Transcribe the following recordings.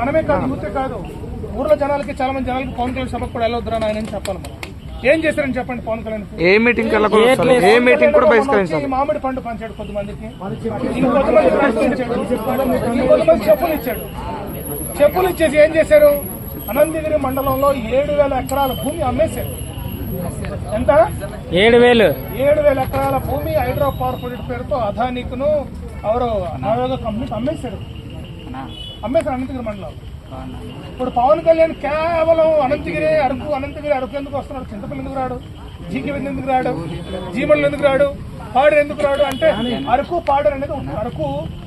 మనమే కాదు యూతే కాదు. ఊర్లో జనాలకి చాలా మంది జనాలకి పవన్ కళ్యాణ్ సభకు కూడా వెళ్ళొద్దురా ఆయన చెప్పాలి మనం. ఏం చేశారని చెప్పండి పవన్ కళ్యాణ్? ఏ మీటింగ్ ఏ కూడా బహిష్కరించాలి మామిడి పండు పంచాడు కొద్దిమందికి చెప్పులు ఇచ్చాడు. చెప్పులు ఇచ్చేసి ఏం చేశారు? అనంతగిరి మండలంలో ఏడు వేల ఎకరాల భూమి అమ్మేశారు. ఎంత? ఏడు వేలు. ఏడు వేల ఎకరాల భూమి హైడ్రో పవర్ ప్రాజెక్ట్ పేరుతో అదానీకును ఎవరు నవయోగ కంపెనీకి అమ్మేశారు. అమ్మేశారు అనంతగిరి మండలం. ఇప్పుడు పవన్ కళ్యాణ్ కేవలం అనంతగిరి అరకు అనంతగిరి అరకు ఎందుకు వస్తున్నాడు? చింతపల్లి ఎందుకు రాడు? జీకి ఎందుకు రాడు? జీమల్ ఎందుకు రాడు? పాడర్ ఎందుకు రాడు? అంటే అరకు పాడర్ అనేది అరకు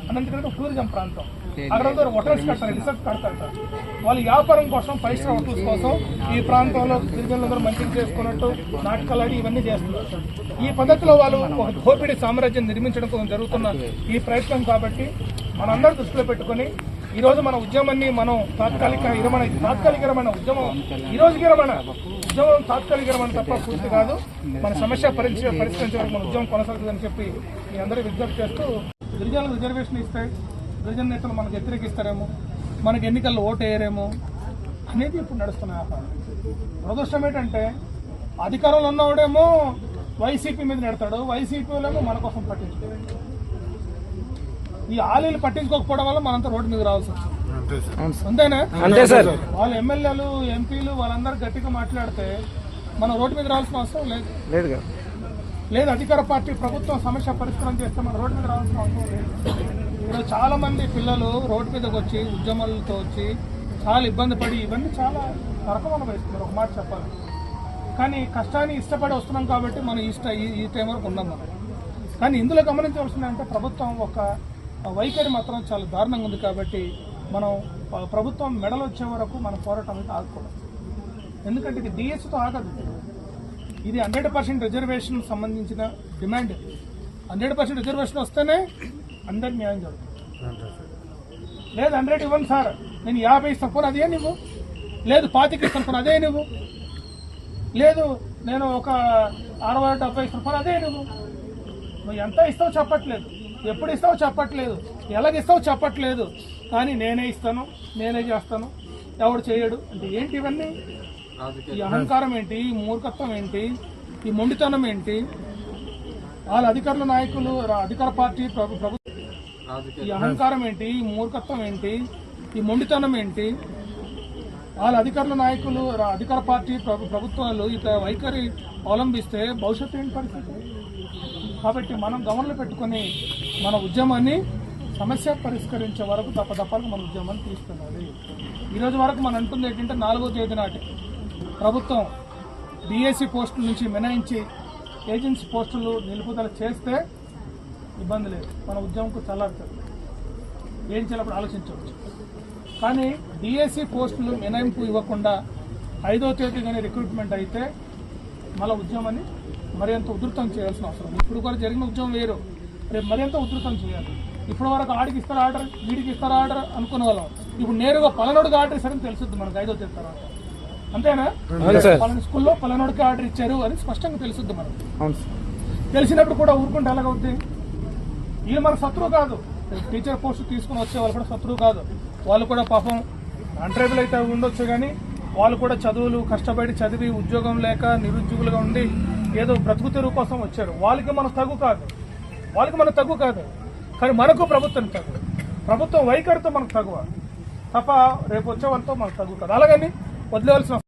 అనంతగిరి టూరిజం ప్రాంతం. అక్కడ అందరూ హోటల్స్ కడతారు రిసార్ట్ కడతారు వాళ్ళ వ్యాపారం కోసం ఫైవ్ స్టార్ హోటల్స్ కోసం ఈ ప్రాంతంలో గిరిజనులందరూ మంచిగా చేసుకున్నట్టు నాటకాలు ఆడి ఇవన్నీ చేస్తున్నారు. ఈ పద్ధతిలో వాళ్ళు ఒక దోపిడీ సామ్రాజ్యం నిర్మించడం కోసం జరుగుతున్న ఈ ప్రయత్నం కాబట్టి మనందరూ దృష్టిలో పెట్టుకొని ఈ రోజు మన ఉద్యమాన్ని మనం తాత్కాలిక ఇరమణ ఇది ఉద్యమం. ఈ రోజుకి విరమణ ఉద్యమం తాత్కాలిక తప్ప పూర్తి కాదు. మన సమస్య పరిష్క పరిష్కరించే మన ఉద్యమం కొనసాగుతుందని చెప్పి మీ అందరూ విజ్ఞప్తి చేస్తూ గిరిజనులు రిజర్వేషన్ ఇస్తాయి. గిరిజన నేతలు మనకు వ్యతిరేకిస్తారేమో మనకి ఎన్నికల్లో ఓటు వేయరేమో అనేది ఇప్పుడు నడుస్తున్న వ్యాపారం. దురదృష్టం ఏంటంటే అధికారంలో ఉన్నవాడేమో వైసీపీ మీద నెడతాడు వైసీపీలో మన కోసం పట్టించుకోవాలి ఈ ఆలీలు పట్టించుకోకపోవడం వల్ల మనంతా రోడ్డు మీద రావాల్సి వచ్చింది అంతేనా? అంతే సార్. వాళ్ళ ఎమ్మెల్యేలు ఎంపీలు వాళ్ళందరూ గట్టిగా మాట్లాడితే మనం రోడ్డు మీద రావాల్సిన అవసరం లేదు. లేదు లేదు అధికార పార్టీ ప్రభుత్వం సమస్య పరిష్కారం చేస్తే మన రోడ్డు మీద రావాల్సిన అవసరం లేదు. ఈరోజు చాలా మంది పిల్లలు రోడ్డు మీదకి వచ్చి ఉద్యమాలతో వచ్చి చాలా ఇబ్బంది పడి ఇవన్నీ చాలా నరకం అనుభవిస్తున్నారు ఒక మాట చెప్పాలి. కానీ కష్టాన్ని ఇష్టపడి వస్తున్నాం కాబట్టి మనం ఈ స్ట- ఈ- టైం వరకు ఉన్నాం మనం. కానీ ఇందులో గమనించవలసింది అంటే ప్రభుత్వం ఒక వైఖరి మాత్రం చాలా దారుణంగా ఉంది కాబట్టి మనం ప్రభుత్వం మెడలు వచ్చే వరకు మన పోరాటం అయితే ఆగకూడదు. ఎందుకంటే ఇది డిఎస్తో ఆగదు. ఇది హండ్రెడ్ పర్సెంట్ రిజర్వేషన్ సంబంధించిన డిమాండ్. హండ్రెడ్ పర్సెంట్ రిజర్వేషన్ వస్తేనే అందరికి న్యాయం జరుగుతుంది. లేదు హండ్రెడ్ ఇవ్వను సార్. నేను యాభై ఇస్తాను. అదే నువ్వు? లేదు పాతిక ఇస్తాను. అదే నువ్వు? లేదు నేను ఒక అరవై డెబ్బై ఇస్తాను. అదే నువ్వు? నువ్వు ఎంత ఇస్తావు చెప్పట్లేదు. ఎప్పుడు ఇస్తావు చెప్పట్లేదు. ఎలాగ ఇస్తావు చెప్పట్లేదు. కానీ నేనే ఇస్తాను నేనే చేస్తాను. ఎవడు చేయడు. అంటే ఏంటి ఇవన్నీ? ఈ అహంకారం ఏంటి? ఈ మూర్ఖత్వం ఏంటి? ఈ మొండితనం ఏంటి? వాళ్ళ అధికారుల నాయకులు అధికార పార్టీ ప్రభుత్వం ఈ అహంకారం ఏంటి? ఈ మూర్ఖత్వం ఏంటి? ఈ మొండితనం ఏంటి? వాళ్ళ అధికారుల నాయకులు అధికార పార్టీ ప్రభుత్వాలు ఇట్లా వైఖరి అవలంబిస్తే భవిష్యత్తు ఏంటి పరిస్థితి? కాబట్టి మనం గమనంలో పెట్టుకొని మన ఉద్యమాన్ని సమస్య పరిష్కరించే వరకు తప్పదప్పాలకు మన ఉద్యమాన్ని తీసుకున్నది ఈరోజు వరకు మనం అంటుంది ఏంటంటే నాలుగో తేదీ నాటి ప్రభుత్వం డిఎస్సి పోస్టుల నుంచి మినహాయించి ఏజెన్సీ పోస్టులు నిలుపుదల చేస్తే ఇబ్బంది లేదు. మన ఉద్యమంకు చల్లారుతుంది ఏం చేయాలప్పుడు ఆలోచించవచ్చు. కానీ డిఎస్సి పోస్టులు మినహాయింపు ఇవ్వకుండా ఐదో తేదీ కానీ రిక్రూట్మెంట్ అయితే మళ్ళీ ఉద్యమాన్ని మరింత ఉధృతం చేయాల్సిన అవసరం. ఇప్పుడు కూడా జరిగిన ఉద్యమం వేరు. రేపు మరింత ఉధృతం చేయాలి. ఇప్పుడు వరకు ఆడికి ఇస్తారా ఆర్డర్ వీడికి ఇస్తారా ఆర్డర్ అనుకునే వాళ్ళం. ఇప్పుడు నేరుగా పలనోడికి ఆర్డర్ ఇస్తారని తెలుసుద్ది మనకు ఐదో తేదీ తర్వాత. అంతేనా? పలానా స్కూల్లో పలానోడికి ఆర్డర్ ఇచ్చారు అని స్పష్టంగా తెలుసుద్ది మనకు. తెలిసినప్పుడు కూడా ఊరుకుంటే ఎలాగవుద్ది వీళ్ళు మన శత్రువు కాదు. టీచర్ పోస్ట్ తీసుకుని వచ్చే వాళ్ళు కూడా శత్రువు కాదు. వాళ్ళు కూడా పాపం అంట్రేబుల్ అయితే ఉండొచ్చు కానీ వాళ్ళు కూడా చదువులు కష్టపడి చదివి ఉద్యోగం లేక నిరుద్యోగులుగా ఉండి ఏదో బ్రతుకు తెరువు కోసం వచ్చారు. వాళ్ళకి మన తగు కాదు. వాళ్ళకి మన తగు కాదు. కానీ మనకు ప్రభుత్వం తగు. ప్రభుత్వం వైఖరితో మనకు తగువ. తప్ప రేపు వచ్చే వాళ్ళతో మనకు తగ్గు కాదు. అలాగని వదిలేవలసిన